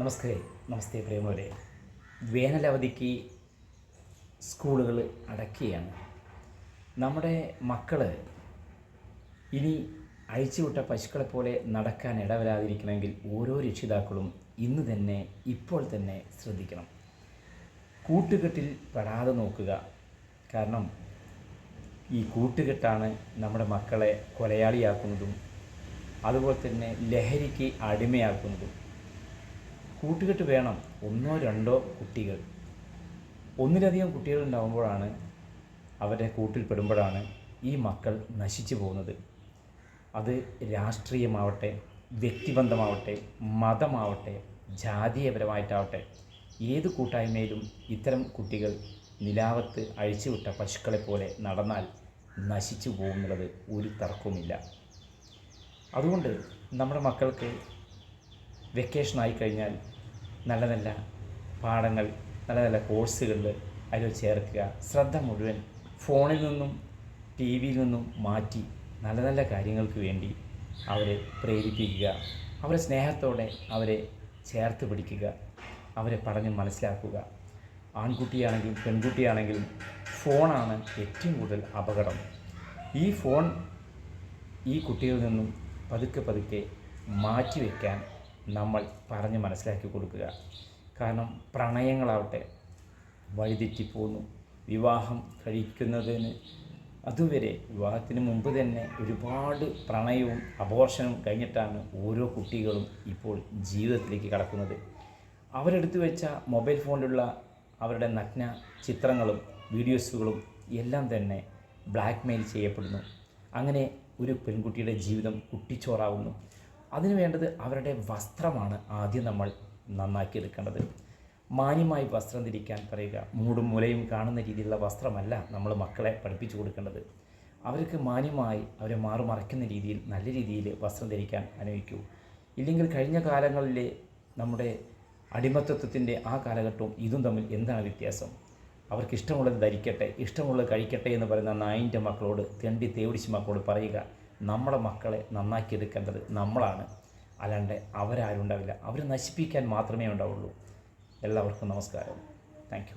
നമസ്തേ നമസ്തേ പ്രിയമുള്ളവരെ വേനലവധിക്ക് സ്കൂളുകൾ അടക്കുകയാണ്. നമ്മുടെ മക്കൾ ഇനി അഴിച്ചുവിട്ട പശുക്കളെ പോലെ നടക്കാൻ ഇടവരാതിരിക്കണമെങ്കിൽ ഓരോ രക്ഷിതാക്കളും ഇന്ന് തന്നെ ഇപ്പോൾ തന്നെ ശ്രദ്ധിക്കണം. കൂട്ടുകെട്ടിൽ പെടാതെ നോക്കുക. കാരണം ഈ കൂട്ടുകെട്ടാണ് നമ്മുടെ മക്കളെ കൊലയാളിയാക്കുന്നതും അതുപോലെ തന്നെ ലഹരിക്ക് അടിമയാക്കുന്നതും. കൂട്ടുകെട്ട് വേണം ഒന്നോ രണ്ടോ കുട്ടികൾ. ഒന്നിലധികം കുട്ടികൾ ഉണ്ടാകുമ്പോഴാണ് അവരുടെ കൂട്ടിൽ പെടുമ്പോഴാണ് ഈ മക്കൾ നശിച്ചു പോകുന്നത്. അത് രാഷ്ട്രീയമാവട്ടെ വ്യക്തിബന്ധമാവട്ടെ മതമാവട്ടെ ജാതീയപരമായിട്ടാവട്ടെ ഏത് കൂട്ടായ്മയിലും ഇത്തരം കുട്ടികൾ നിലാവത്ത് അഴിച്ചുവിട്ട പശുക്കളെ പോലെ നടന്നാൽ നശിച്ചു പോകുന്നുള്ളത് ഒരു തർക്കവുമില്ല. അതുകൊണ്ട് നമ്മുടെ മക്കൾക്ക് വെക്കേഷൻ ആയി കഴിഞ്ഞാൽ നല്ല നല്ല പാഠങ്ങൾ നല്ല നല്ല കോഴ്സുകൾ അതിൽ ചേർക്കുക. ശ്രദ്ധ മുഴുവൻ ഫോണിൽ നിന്നും ടി വിയിൽ നിന്നും മാറ്റി നല്ല നല്ല കാര്യങ്ങൾക്ക് വേണ്ടി അവരെ പ്രേരിപ്പിക്കുക. അവരെ സ്നേഹത്തോടെ അവരെ ചേർത്ത് പിടിക്കുക. അവരെ പറഞ്ഞ് മനസ്സിലാക്കുക. ആൺകുട്ടിയാണെങ്കിലും പെൺകുട്ടിയാണെങ്കിലും ഫോണാണ് ഏറ്റവും കൂടുതൽ അപകടം. ഈ ഫോൺ ഈ കുട്ടികളിൽ നിന്നും പതുക്കെ പതുക്കെ മാറ്റിവെക്കാൻ നമ്മൾ പറഞ്ഞ് മനസ്സിലാക്കി കൊടുക്കുക. കാരണം പ്രണയങ്ങളാവട്ടെ വഴിതെറ്റിപ്പോകുന്നു വിവാഹം കഴിക്കുന്നതിന് അതുവരെ വിവാഹത്തിന് മുമ്പ് തന്നെ ഒരുപാട് പ്രണയവും അപോർഷനും കഴിഞ്ഞിട്ടാണ് ഓരോ കുട്ടികളും ഇപ്പോൾ ജീവിതത്തിലേക്ക് കടക്കുന്നത്. അവരെടുത്തു വെച്ച മൊബൈൽ ഫോണിലുള്ള അവരുടെ നഗ്ന ചിത്രങ്ങളും വീഡിയോസുകളും എല്ലാം തന്നെ ബ്ലാക്ക് മെയിൽ ചെയ്യപ്പെടുന്നു. അങ്ങനെ ഒരു പെൺകുട്ടിയുടെ ജീവിതം കുട്ടിച്ചോറാവുന്നു. അതിനു വേണ്ടത് അവരുടെ വസ്ത്രമാണ് ആദ്യം നമ്മൾ നന്നാക്കി നന്നാക്കിയെടുക്കേണ്ടത് മാന്യമായി വസ്ത്രം ധരിക്കാൻ പറയുക. മൂടും മുലയും കാണുന്ന രീതിയിലുള്ള വസ്ത്രമല്ല നമ്മൾ മക്കളെ പഠിപ്പിച്ചു കൊടുക്കേണ്ടത്. അവർക്ക് മാന്യമായി അവരെ മാറു മറയ്ക്കുന്ന രീതിയിൽ നല്ല രീതിയിൽ വസ്ത്രം ധരിക്കാൻ അനുവദിക്കൂ. ഇല്ലെങ്കിൽ കഴിഞ്ഞ കാലങ്ങളിലെ നമ്മുടെ അടിമത്തത്വത്തിന്റെ ആ കാലഘട്ടവും ഇതും തമ്മിൽ എന്താണ് വ്യത്യാസം? അവർക്ക് ഇഷ്ടമുള്ളത് ധരിക്കട്ടെ ഇഷ്ടമുള്ളത് കഴിക്കട്ടെ എന്ന് പറയുന്ന നായിന്റെ മക്കളോട് തെണ്ടി തേവിടിച്ച് മക്കളോട് പറയുക നമ്മുടെ മക്കളെ നന്നാക്കിയെടുക്കേണ്ടത് നമ്മളാണ്. അല്ലാണ്ട് അവരാരും ഉണ്ടാവില്ല. അവരെ നശിപ്പിക്കാൻ മാത്രമേ ഉണ്ടാവുള്ളൂ. എല്ലാവർക്കും നമസ്കാരം. താങ്ക്